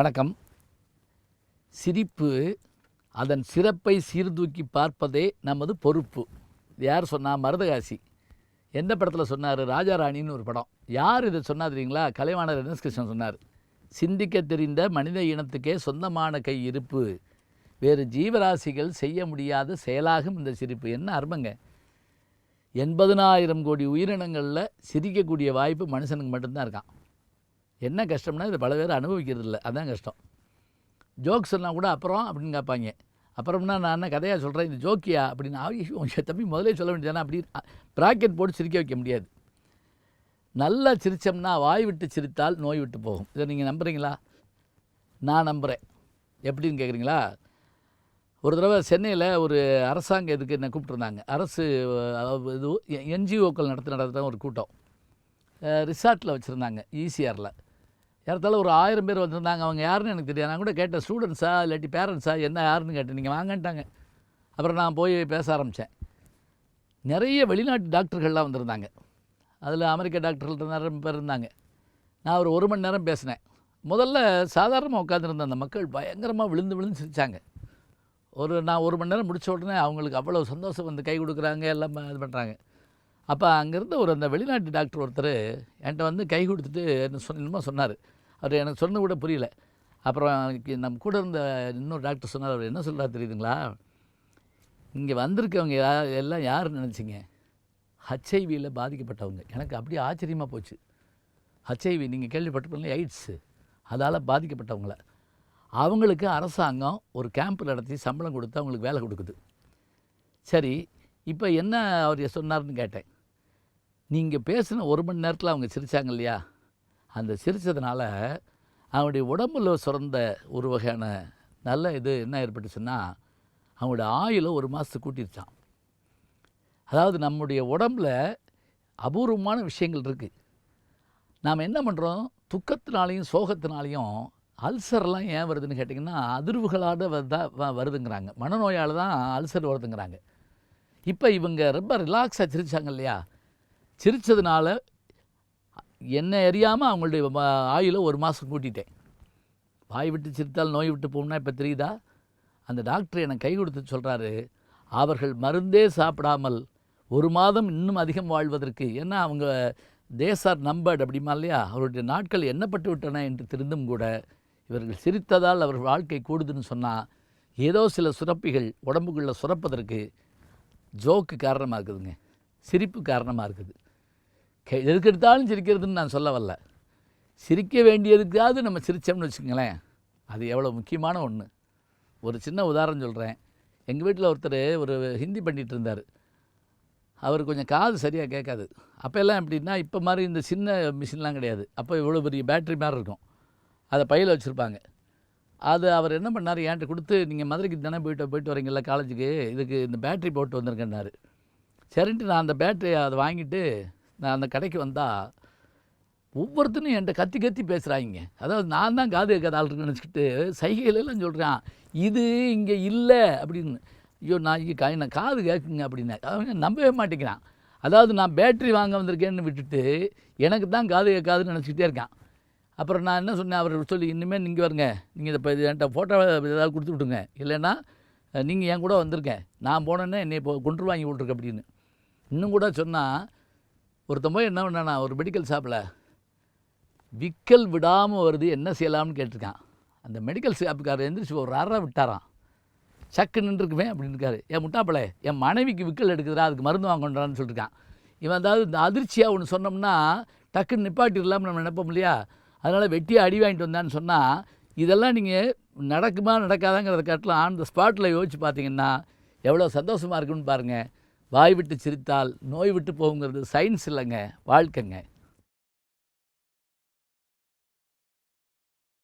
வணக்கம். சிரிப்பு அதன் சிறப்பை சீர்தூக்கி பார்ப்பதே நமது பொறுப்பு. யார் சொன்னா? மருதகாசி. எந்த படத்தில் சொன்னார்? ராஜாராணின்னு ஒரு படம். யார் இதை சொன்னா தெரியுங்களா? கலைவாணர் கிருஷ்ணன் சொன்னார். சிந்திக்க தெரிந்த மனித இனத்துக்கே சொந்தமான கை இருப்பு. வேறு ஜீவராசிகள் செய்ய முடியாத செயலாகும் இந்த சிரிப்பு. என்ன அருமைங்க? எண்பதுனாயிரம் கோடி உயிரினங்களில் சிரிக்கக்கூடிய வாய்ப்பு மனுஷனுக்கு மட்டும்தான் இருக்கான். என்ன கஷ்டம்னா இது பல பேர் அனுபவிக்கிறது இல்லை அதுதான் கஷ்டம். ஜோக் சொன்னால் கூட அப்புறம் அப்படின்னு கேட்பாங்க. அப்புறம்னா நான் என்ன கதையாக சொல்கிறேன் இது ஜோக்கியா அப்படின்னு ஆகிய தம்பி முதலே சொல்ல வேண்டியதானே அப்படி ப்ராக்கெட் போட்டு சிரிக்க வைக்க முடியாது. நல்லா சிரித்தோம்னா வாய் விட்டு சிரித்தால் நோய் விட்டு போகும். இதை நீங்கள் நம்புகிறீங்களா நான் நம்புகிறேன் எப்படின்னு கேட்குறீங்களா? ஒரு தடவை சென்னையில் ஒரு அரசாங்க இதுக்கு என்ன கூப்பிட்ருந்தாங்க அரசு இது என்ஜிஓக்கள் நடத்தி நடத்துகிற ஒரு கூட்டம். ரிசார்ட்டில் வச்சுருந்தாங்க. ஈசிஆரில் ஏறத்தாழ ஒரு ஆயிரம் பேர் வந்திருந்தாங்க. அவங்க யாருன்னு எனக்கு தெரியாது. நான் கூட கேட்டேன் ஸ்டூடெண்ட்ஸா இல்லாட்டி பேரண்ட்ஸா என்ன யாருன்னு கேட்டேன். நீங்கள் வாங்கன்ட்டாங்க. அப்புறம் நான் போய் பேச ஆரம்பித்தேன் நிறைய வெளிநாட்டு டாக்டர்கள்லாம் வந்திருந்தாங்க. அதில் அமெரிக்க டாக்டர்கள் நிறைய பேர் இருந்தாங்க. நான் ஒரு ஒரு மணி நேரம் பேசினேன். முதல்ல சாதாரணமாக உட்காந்துருந்த அந்த மக்கள் பயங்கரமாக விழுந்து விழுந்து சிரித்தாங்க ஒரு நான் ஒரு மணி நேரம் முடித்த உடனே அவங்களுக்கு அவ்வளோ சந்தோஷம் வந்து கை கொடுக்குறாங்க எல்லாம் இது பண்ணுறாங்க அப்போ அங்கேருந்து ஒரு அந்த வெளிநாட்டு டாக்டர் ஒருத்தர் என்கிட்ட வந்து கை கொடுத்துட்டு என்ன சொன்ன சொன்னார். அவர் எனக்கு சொன்ன கூட புரியல. அப்புறம் நம்ம கூட இருந்த இன்னொரு டாக்டர் சொன்னார் அவர் என்ன சொல்கிறார் தெரியுதுங்களா? இங்கே வந்திருக்கவங்க யா- எல்லாம் யார் நினச்சிங்க? ஹச்ஐவியில் பாதிக்கப்பட்டவங்க. எனக்கு அப்படியே ஆச்சரியமாக போச்சு. ஹச்ஐவி நீங்கள் கேள்விப்பட்டிருப்பீங்களா எய்ட்ஸு அதால் பாதிக்கப்பட்டவங்கள. அவங்களுக்கு அரசாங்கம் ஒரு கேம்ப் நடத்தி சம்பளம் கொடுத்து அவங்களுக்கு வேலை கொடுக்குது. சரி இப்போ என்ன அவர் சொன்னார்னு கேட்டேன். நீங்கள் பேசின ஒரு மணி நேரத்தில் அவங்க சிரித்தாங்க இல்லையா? அந்த சிரித்ததுனால அவனுடைய உடம்பில் சுரந்த ஒரு வகையான நல்ல இது என்ன ஏற்பட்டுச்சுன்னா அவனுடைய ஆயுளை ஒரு மாதத்துக்கு கூட்டிருச்சான். அதாவது நம்முடைய உடம்புல அபூர்வமான விஷயங்கள் இருக்குது நாம் என்ன பண்ணுறோம் துக்கத்தினாலையும் சோகத்தினாலையும் அல்சர்லாம் ஏன் வருதுன்னு கேட்டிங்கன்னா அதிர்வுகளால் வருதா வ- வருதுங்கிறாங்க. மனநோயால் தான் அல்சர் வருதுங்கிறாங்க. இப்போ இவங்க ரொம்ப ரிலாக்ஸாக சிரிச்சாங்க இல்லையா? சிரித்ததுனால என்னை அறியாமல் அவங்களுடைய ம- ஆயுளை ஒரு மாதம் கூட்டிட்டேன். வாய் விட்டு சிரித்தால் நோய் விட்டு போகணும்னா இப்போ தெரியுதா? அந்த டாக்டர் எனக்கு கை கொடுத்து சொல்கிறாரு அவர்கள் மருந்தே சாப்பிடாமல் ஒரு மாதம் இன்னும் அதிகம் வாழ்வதற்கு ஏன்னா அவங்க தேசார் நம்பர்டு அப்படிமா இல்லையா? அவருடைய நாட்கள் எண்ணப்பட்டு விட்டன என்று தெரிந்தும் கூட இவர்கள் சிரித்ததால் அவர் வாழ்க்கை கூடுதுன்னு சொன்னால் ஏதோ சில சுரப்பிகள் உடம்புக்குள்ளே சுரப்பதற்கு ஜோக்கு காரணமாக இருக்குதுங்க. சிரிப்பு காரணமாக இருக்குது. எதுக்கெடுத்தாலும் சிரிக்கிறதுன்னு நான் சொல்ல வரல. சிரிக்க வேண்டியதுக்காவது நம்ம சிரித்தோம்னு வச்சுக்கோங்களேன். அது எவ்வளோ முக்கியமான ஒன்று ஒரு சின்ன உதாரணம் சொல்கிறேன் எங்கள் வீட்டில் ஒருத்தர் ஒரு ஹிந்தி பண்ணிகிட்டு இருந்தார். அவர் கொஞ்சம் காது சரியாக கேட்காது. அப்போல்லாம் எப்படின்னா இப்போ மாதிரி இந்த சின்ன மிஷின்லாம் கிடையாது. அப்போ இவ்வளோ பெரிய பேட்டரி மாதிரி இருக்கும். அதை பையில் வச்சுருப்பாங்க. அது அவர் என்ன பண்ணார்? என்கிட்ட கொடுத்து நீங்கள் மதுரைக்கு தானே போயிட்டு போயிட்டு வரீங்களா காலேஜுக்கு? இதுக்கு இந்த பேட்டரி போட்டு வந்திருக்கேன்னாரு. சரின்ட்டு நான் அந்த பேட்டரி அதை வாங்கிட்டு நான் அந்த கடைக்கு வந்தால் ஒவ்வொருத்தனும் என்கிட்ட கத்தி கத்தி பேசுகிறாங்க அதாவது நான் தான் காது கேட்காத ஆள் நினச்சிக்கிட்டு சைகையிலலாம் சொல்கிறான் இது இங்கே இல்லை அப்படின்னு. ஐயோ நான் இங்கே கா நான் காது கேட்குங்க அப்படின்னு. அவங்க நம்பவே மாட்டேங்கிறான். அதாவது நான் பேட்டரி வாங்க வந்திருக்கேன்னு விட்டுட்டு எனக்கு தான் காது கேட்காதுன்னு நினச்சிக்கிட்டே இருக்கான். அப்புறம் நான் என்ன சொன்னேன்? அவர் சொல்லி இனிமேல் நீங்கள் வருங்க. நீங்கள் இப்போ என்கிட்ட ஃபோட்டோ ஏதாவது கொடுத்து விட்டுங்க இல்லைன்னா நீங்கள் என் கூட வந்திருக்கேன் நான் போனேன்னே என்னை இப்போ கொண்டு வாங்கி விட்ருக்கு அப்படின்னு. இன்னும் கூட சொன்னால் ஒருத்தன் போய் என்ன பண்ணானா ஒரு மெடிக்கல் ஷாப்பில் விக்கல் விடாமல் வருது என்ன செய்யலாம்னு கேட்டிருக்கான். அந்த மெடிக்கல் ஷாப்புக்காரர் எந்திரிச்சு ஒரு அறை விட்டாராம். சக்கு நின்றுருக்குமே அப்படின்னு இருக்காரு. என் முட்டாப்பளே என் மனைவிக்கு விக்கல் எடுக்குதுடா அதுக்கு மருந்து வாங்கணுன்றான்னு சொல்லியிருக்கான் இவன் அதாவது இந்த அதிர்ச்சியாக ஒன்று சொன்னோம்னா டக்குன்னு நிப்பாட்டிடலாம்னு நம்ம நினைப்போம் இல்லையா? அதனால் வெட்டியாக அடி வாங்கிட்டு வந்தான்னு சொன்னால் இதெல்லாம் நீங்கள் நடக்குமா நடக்காதாங்கிறத காட்டலாம் ஆன் த ஸ்பாட்டில் யோசிச்சு பார்த்தீங்கன்னா எவ்வளோ சந்தோஷமாக இருக்குன்னு பாருங்கள் வாய் விட்டு சிரித்தால் நோய் விட்டு போகுங்கிறது சயின்ஸ் இல்லைங்க வாழ்க்கைங்க.